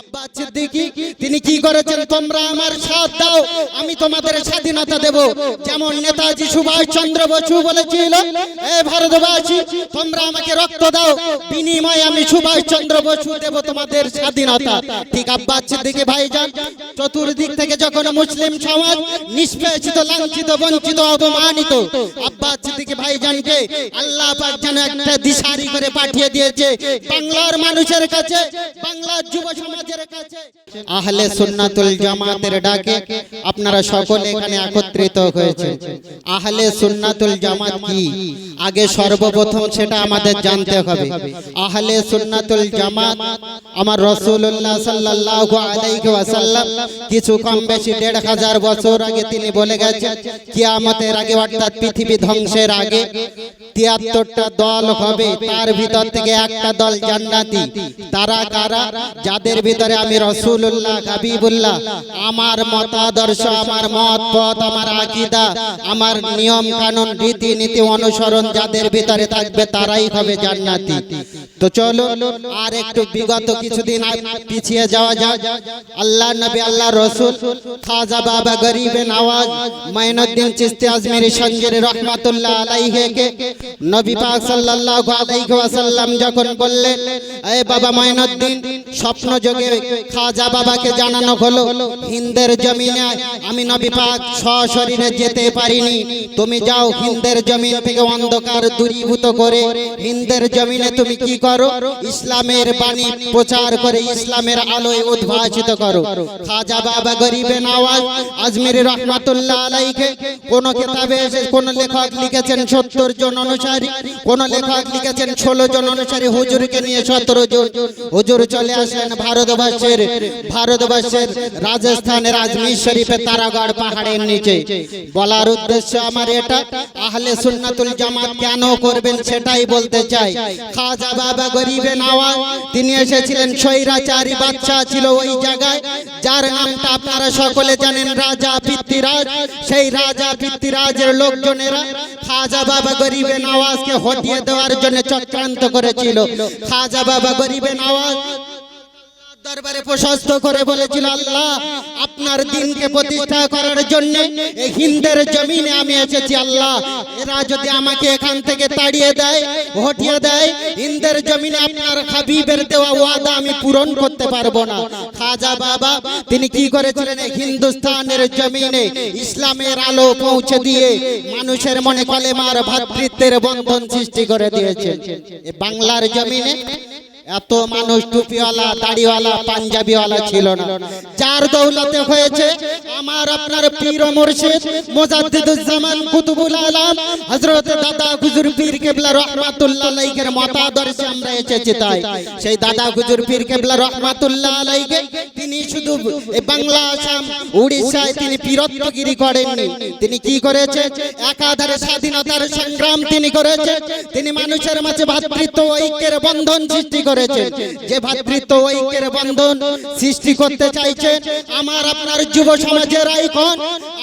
আব্বাস সিদ্দিকী তিনি কি করেছেন? তোমরা আমার সাথ দাও। আমি তোমাদের স্বাধীনতা দেব। যেমন নেতাজি সুভাষ চন্দ্র বসু বলেছিল, এ ভারতবাসী, তোমরা আমাকে রক্ত দাও। বিনিময়ে আমি সুভাষ চন্দ্র বসু দেব তোমাদের স্বাধীনতা। ঠিক আব্বাস সিদ্দিকী ভাইজান, চতুর্দিক থেকে যখন মুসলিম সমাজ নিষ্পেষিত, লাঞ্ছিত, বঞ্চিত, অপমানিত, আব্বাস সিদ্দিকী ভাইজানকে আল্লাহ পাক যেন একটা দিশারি করে পাঠিয়ে দিয়েছে বাংলার মানুষের কাছে, বাংলার যুব সমাজের কাছে। আহলে সুন্নাতুল জামাতের ডাকে আপনারা সকলে এখানে একত্রিত হয়েছে। আহলে সুন্নাতুল জামাত কি? আগে সর্বপ্রথম সেটা আমাদের জানতে হবে। আহলে সুন্নাতুল জামাত, আমার রাসূলুল্লাহ সাল্লাল্লাহু আলাইহি ওয়াসাল্লাম কিছু কম বেশি দেড় হাজার বছর আগে তিনি বলে গেছেন, কিয়ামতের আগে অর্থাৎ পৃথিবী ধ্বংসের আগে তিয়াত্তরটা দল হবে, তার ভিতর থেকে একটা দল জান্নাতি। তারা কারা? যাদের ভিতরে আমি রসুল্লাহ হাবিবুল্লাহ, আমার মতাদর্শ আমার মত পথ আমার আকিদা, আমার নিয়ম কানুন রীতি নীতি অনুসরণ যাদের ভিতরে থাকবে তারাই হবে জান্নাতি। তো চলো, আর একটু বিগত কিছুদিন পিছিয়ে যাওয়া যাক। আল্লাহ নবী, আল্লাহ রসুল, খাজা বাবা গরিবে নওয়াজ মাইনুদ্দিন চিস্তি আজমেরি সঞ্জের রহমাতুল্লাহ আলাইহিকে নবী পাক সাল্লাল্লাহু আলাইহি ওয়াসাল্লাম যখন বললেন, এ বাবা মাইনুদ্দিন স্বপ্ন যোগে খাজা বাবাকে জানানো হলো, হিন্দের জমিনে আমি নবী পাক সশরীরে যেতে পারিনি। তুমি যাও হিন্দের জমিন থেকে অন্ধকার দূরীভূত করে। হিন্দের জমিনে তুমি কি করো? ইসলামের বাণী প্রচার করে ইসলামের আলোয় উদ্ভাসিত করো। খাজা বাবা গরিবে নওয়াজ আজমির রহমাতুল্লাহ আলাইকে। কোন কিতাবে এসে কোন লেখক লিখেছেন সত্তর জন অনুসারী। কোন লেখক লিখেছেন ষোলো জন অনুসারী। হুজুরকে নিয়ে সতেরো জন। হুজুর চলে আসেন ভারতবর্ষের ভারতবর্ষের রাজস্থানের আজমির শরীফে তারাগড় পাহাড়ের নিচে। বলার উদ্দেশ্য আমার এটা, আহলে সুন্নাতুল জামাত কেন করবেন সেটাই বলতে চাই। খাজা বাবা গরিবে নওয়াজ তিনি এসেছিলেন স্বৈরাচারী বাচ্চা ছিল ওই জায়গায়, যার নামটা আপনারা সকলে জানেন রাজা পিতৃরাজ সেই রাজা পিতৃরাজের লোকজনেরা খাজা বাবা গরিবে নওয়াজকে হটিয়ে দেওয়ার জন্য চক্রান্ত করেছিল। খাজা বাবা গরিবে নওয়াজ দরবারে প্রশস্ত করে বলেছিল, আল্লাহ, আপনার দিনকে প্রতিষ্ঠা করার জন্য এই হিন্দের জমিনে আমি এসেছি, আল্লাহ। এরা যদি আমাকে এখান থেকে তাড়িয়ে দেয়, হটিয়ে দেয়, হিন্দের জমিনে আপনার হাবিবের দেওয়া ওয়াদা আমি পূরণ করতে পারব না। খাজা বাবা, তিনি কি করেছিলেন? হিন্দুস্তানের জমিনে ইসলামের আলো পৌঁছে দিয়ে মানুষের মনে কলেমার ভাতৃত্বের বন্ধন সৃষ্টি করে দিয়েছে। বাংলার জমিনে এত মানুষ টুপিওয়ালা, দাড়িওয়ালা, পাঞ্জাবিওয়ালা ছিল না। যার দৌলতে হয়েছে আমার আপনার পীর মুর্শিদ মুজাদ্দিদুজ্জামান কুতুবুল আলম, হযরত দাদা হুজুর পীর কেবলা রহমাতুল্লাহ আলাইহির মতাদর্শে আমরা এসেছি তাই। সেই দাদা হুজুর পীর কেবলা রহমাতুল্লাহ আলাইহি, তিনি শুধু বাংলা, আসাম, উড়িষ্যায় তিনি পীরত্বগিরি করেননি। তিনি কি করেছে? একাধারে স্বাধীনতার সংগ্রাম তিনি করেছে। তিনি মানুষের মাঝে ভ্রাতৃত্ব ঐক্যের বন্ধন সৃষ্টি করেছেন যে ভাতৃত্ব ঐক্যের বন্ধন সৃষ্টি করতে চাইছেন আমার আপনার যুব সমাজের আইকন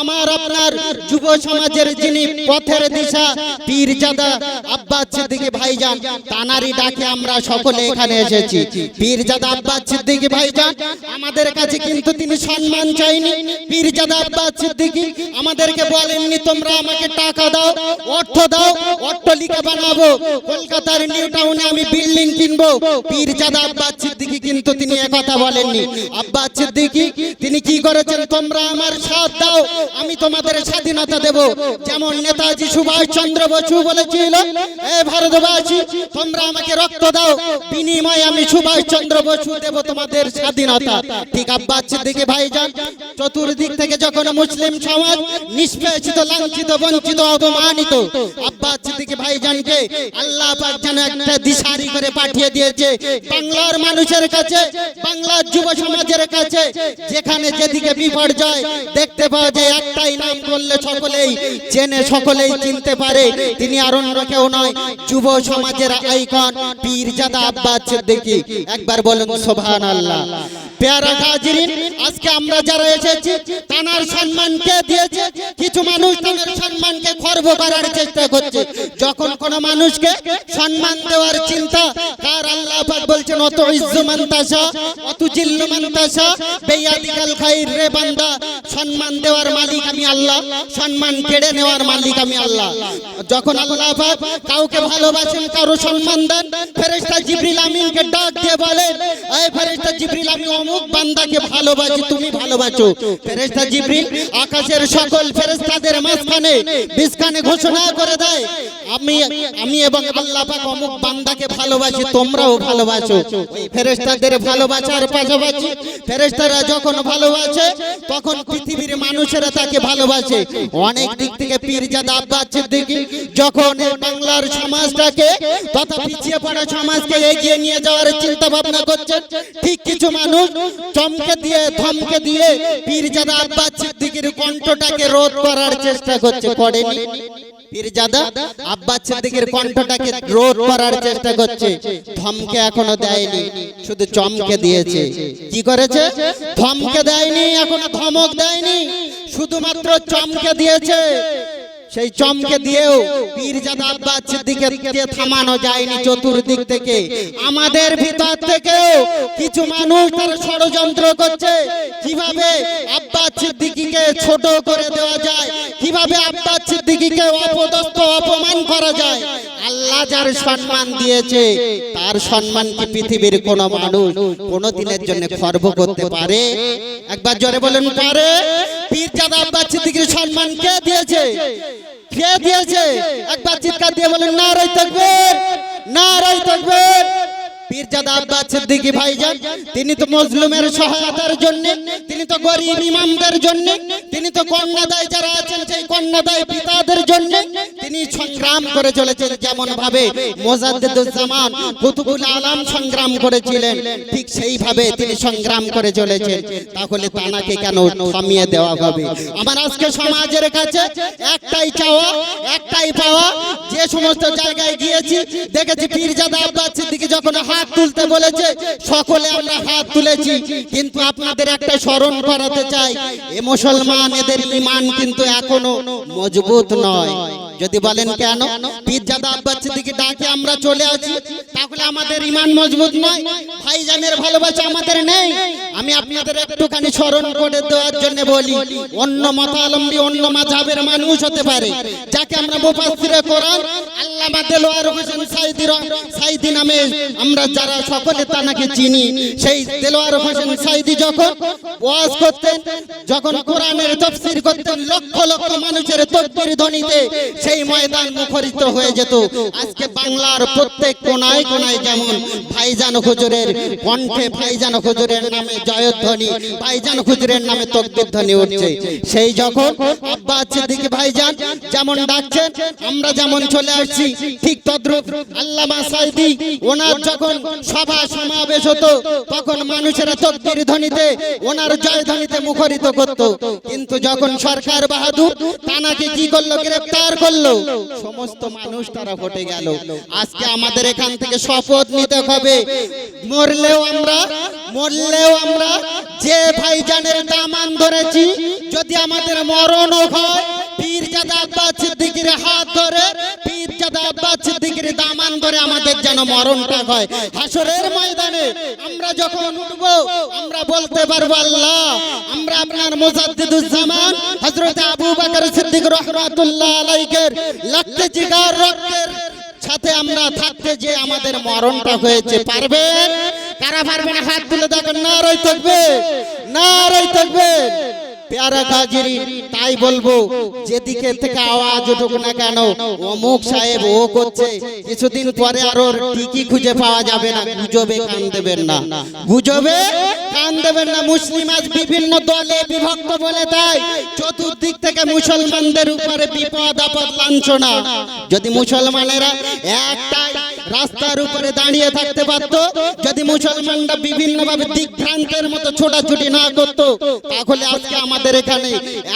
আমার আপনার যুব সমাজের যিনি পথের দিশা, পীরজাদা আব্বাস সিদ্দিকী ভাইজান তানারি ডাকে আমরা সকলে এখানে এসেছি। পীরজাদা আব্বাস সিদ্দিকী ভাইজান, আমাদের কাছে কিন্তু তিনি সম্মান চাইনি। পীরজাদা আব্বাস সিদ্দিকী, আমাদেরকে বলেননি, তোমরা আমাকে টাকা দাও, অর্থ দাও, অট্টলিকা বানাবো। কলকাতার নিউ টাউনে আমি বিল্ডিং কিনবো। পীরজাদা আব্বাস সিদ্দিকী কিন্তু তিনি একথা বলেননি। আব্বাস সিদ্দিকী, তিনি কি করেছেন? তোমরা আমার সাথ দাও আমি তোমাদের স্বাধীনতা দেব। যেমন নেতাজি সুভাষ চন্দ্র বসু বলেছিল এ ভারতবাসী, তোমরা আমাকে রক্ত দাও। বিনিময়ে আমি সুভাষ চন্দ্র বসু দেব তোমাদের স্বাধীনতা। ঠিক আব্বাস সিদ্দিকী ভাইজান, চতুর্দিক থেকে যখন মুসলিম সমাজ নিষ্পেষিত, লাঞ্ছিত, বঞ্চিত, অপমানিত আব্বাস সিদ্দিকী ভাইজানকে আল্লাহ পাক যেন একটা দিশারি করে পাঠিয়ে দিয়েছে। বাংলার মানুষের কাছে, বাংলার যুব সমাজের কাছে, যেখানে যেদিকে বিপর্যয় দেখতে পাওয়া যায় একটাই নাম বললে সকলেই চেনে সকলেই চিনতে পারে। তিনি আর অন্য কেউ নয়, যুব সমাজের আইকন পীরজাদা আব্বাস সিদ্দিকী। একবার বলুন, সুবহানাল্লাহ। পেয়ারা হাজিরিন, আজকে আমরা যারা এসেছি তানার সম্মান কে দিয়েছে, কিছু মানুষ তানার সম্মানকে খর্ব করার চেষ্টা করছে। যখন কোন মানুষকে সম্মান দেওয়ার চিন্তা তার আল্লাহ পাক বলছেন, অত ইজ্জু মান্তাসা, অত জিল্লু মান্তাসা, বেয়াদিকাল খাইর রে বান্দা সম্মান দেওয়ার মালিক আমি আল্লাহ। সম্মান কেড়ে নেওয়ার মালিক আমি আল্লাহ। যখন আল্লাহ পাক কাউকে ভালোবাসেন, কারও সম্মান দেন, ফেরেশতা জিবরিল আমিনকে ডাক দিয়ে বলেন এই ফেরেশতা জিবরিল, আমি অমুক বান্দাকে ভালোবাসি, তুমি ভালোবাসো। ফেরেশতা জিবরিল আকাশের সকল ফেরেশতাদের মাঝখানে বিস্কানে ঘোষণা করে দেয়, আমি আমি এবং আল্লাহ পাক অমুক বান্দাকে ভালোবাসি, তোমরাও ভালোবাসো। ওই ফেরেশতাদের ভালোবাসার পাশাপাশি ফেরেশতারা যখন ভালোবাসে, তখন পৃথিবীর মানুষেরা তাকে ভালোবাসে। অনেক দিক থেকে পীরজাদা আব্বাস সিদ্দিকী যখন বাংলার সমাজটাকে তথা পিছিয়ে পড়া সমাজকে এগিয়ে নিয়ে যাওয়ার চিন্তা ভাবনা করছেন, ঠিক কিছু মানুষ চমকে দিয়ে, ধমকে দিয়ে পীরজাদা আব্বাস সিদ্দিকীর কণ্ঠটাকে রোধ করার চেষ্টা করছে, করেনি। পীরজাদা আব্বাস সিদ্দিকীর কণ্ঠটাকে রোধ করার চেষ্টা করছে, ধমকে এখনও দেয়নি, শুধু চমকে দিয়েছে। কি করেছে? ধমকে দেয়নি, এখনও ধমক দেয়নি, শুধুমাত্র চমকে দিয়েছে। সেই চমকে দিয়েও পীরজাদা আব্বাস সিদ্দিককে থামানো যায়নি চতুর্দিক থেকে। আমাদের ভিতর থেকেও কিছু মানুষ তার ষড়যন্ত্র করছে। কীভাবে আব্বাস সিদ্দিকীকে ছোট করে দেওয়া যায়? কীভাবে আব্বাস সিদ্দিকীকে অপদস্থ, অপমান করা যায়? আল্লাহ যার সম্মান দিয়েছে, তার সম্মান কি পৃথিবীর কোন মানুষ কোন দিনের জন্য খর্ব করতে পারে? একবার জোরে বলেন, পারে? পীরজাদা আব্বাস সিদ্দিকীর সম্মান কে দিয়েছে? কে দিয়েছে? একবার চিৎকার দিয়ে বলেন না রাই থাকবে না রাই থাকবে পীরজাদা আব্বাস সিদ্দিকী ভাইজান, তিনি তো মজলুমের সহায়তার জন্য, তিনি তো গরিব ইমামদের জন্য তিনি তো কন্যাদায় যারা আছেন, সেই কন্যাদায় পিতাদের জন্য তিনি সংগ্রাম করে চলেছেন যেমন ভাবে মোজাদ্দেদুজ্জামান কুতুবুল আলম সংগ্রাম করেছিলেন, ঠিক সেইভাবে তিনি সংগ্রাম করে চলেছেন। তাহলে তানাকে কেন থামিয়ে দেওয়া হবে? আমার আজকে সমাজের কাছে একটাই চাওয়া, একটাই পাওয়া, যে সমস্ত জায়গায় গিয়েছি, দেখেছি পীরজাদা আব্বাস সিদ্দিকী যখন হাত তুলতে বলেছে, সকলে আমরা হাত তুলেছি। কিন্তু আপনাদের একটা স্মরণ করাতে চাই, এ মুসলমান এদের ইমান কিন্তু এখনও মজবুত নয়। যদি বলেন কেন? পীরজাদা আব্বাস দিকে ডাকে, আমরা চলে আসি তাহলে আমাদের ইমান মজবুত নয়। ভাইজানের ভালোবাসা আমাদের নেই। আমি আপনাদের একটুখানি স্মরণ করে দেওয়ার জন্য বলি, অন্য মতালম্বী, অন্য মাঝাবের মানুষ হতে পারে, যাকে আমরা মুফাসসিরে কোরআন আমরা যারা সকলে তানাকে চিনি, সেই যখন ওয়াজ করতেন, যখন করতেন, লক্ষ লক্ষ মানুষের ধ্বনিতে, সেই ময়দান হয়ে যেত। আজকে বাংলার প্রত্যেক কোনায় কোনায় যেমন ভাইজান হুজুরের কণ্ঠে ভাইজান হুজুরের নামে জয়ধ্বনি ভাইজান হুজুরের নামে তকবীর ধ্বনি উঠছে। সেই যখন আব্বাস সিদ্দিকী ভাইজান যেমন ডাকছেন আমরা যেমন চলে আসছি ঠিক তদ্রুপ আল্লামা সাইদি ওনার যখন সভা সমাবেশ হতো তখন মানুষেরা তকবীর ধ্বনিতে ওনার জয় ধ্বনিতে মুখরিত করত। কিন্তু যখন সরকার বাহাদুর তানাকে কি করল? গ্রেফতার করল। সমস্ত মানুষ তারা ঘটে গেল। আজকে আমাদের এখান থেকে শপথ নিতে হবে মরলেও আমরা মরলেও আমরা যে ভাইজানের দামান ধরেছি, যদি আমাদের মরণও হয়, পীরজাদা আব্বাস সিদ্দিকীর হাত ধরে, পীরজাদা আব্বাস সিদ্দিকীর দামান ধরে আমাদের যেন মরণটা হয়। হাসরের ময়দানে আমরা যখন উঠব, আমরা বলতে পারব, আল্লাহ, আমরা আপনার মুজাদ্দিদুজ্জামান, হযরত আবু বকর সিদ্দিক রাহমাতুল্লাহ আলাইহির লাখে জিগার রক্তের সাথে আমরা থাকতে যে আমাদের মরণটা হয়েছে, পারবেন? কারা পারবেন, হাত তুলে দেখেন না রই থাকবে না রই থাকবে। পেয়ারা গাজিরি, তাই বলব, যেদিকে থেকে আওয়াজ উঠুক না কেন, অমুক সাহেব ও করছে। কিছুদিন পরে আরও ঠিকই খুঁজে পাওয়া যাবে না, গুজবে কান দেবেন না। গুজবে কান দেবেন না, মুসলিম আজ বিভিন্ন দলে বিভক্ত বলে তাই, চতুর্দিক থেকে মুসলমানদের উপরে বিপদ আপদ লাঞ্ছনা। যদি মুসলমানেরা একটাই রাস্তার উপরে দাঁড়িয়ে থাকতে পারত। যদি মুসলমানরা বিভিন্নভাবে দিকভ্রান্তের মতো ছোটাছুটি না করত, তাহলে আজকে আমাদের এখানে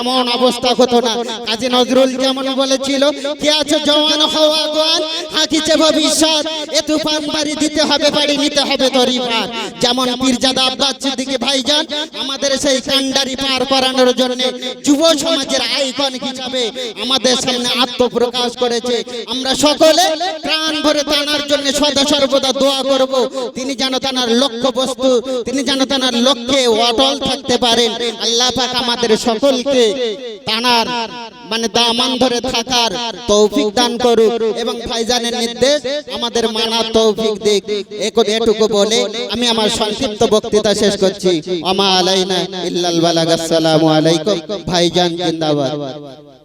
এমন অবস্থা হতো না। কাজী নজরুল যেমন বলেছিল, কে আছে জওয়ান হওয়া গোয়ান হাকিছে ভবিষ্যৎ। এ তুফান বাড়ি দিতে হবে, বাড়ি নিতে হবে দরিবার যেমন পীরজাদা আব্বাস সিদ্দিকী ভাইজান আমাদের সেই কান্ডারি পার করানোর জন্য যুব সমাজের আইকন হিসাবে আমাদের সামনে আত্মপ্রকাশ করেছে। আমরা সকলে প্রাণ ভরে তানার জন্য সদা সর্বদা দোয়া করব। তিনি যেন তানার লক্ষ্য বস্তু তিনি যেন তানার লক্ষ্যে অটল থাকতে পারেন। আল্লাহ পাক আমাদের সকলকে তানার মানে দামান ধরে থাকার তৌফিক দান করুক এবং ভাইজানের নির্দেশ, আমাদের মানা তৌফিক দিক। এটুকু বলে আমি আমার সংক্ষিপ্ত বক্তৃতা শেষ করছি। আমা আলাইনা ইল্লাল আসসালামু আলাইকুম। ভাইজান জিন্দাবাদ।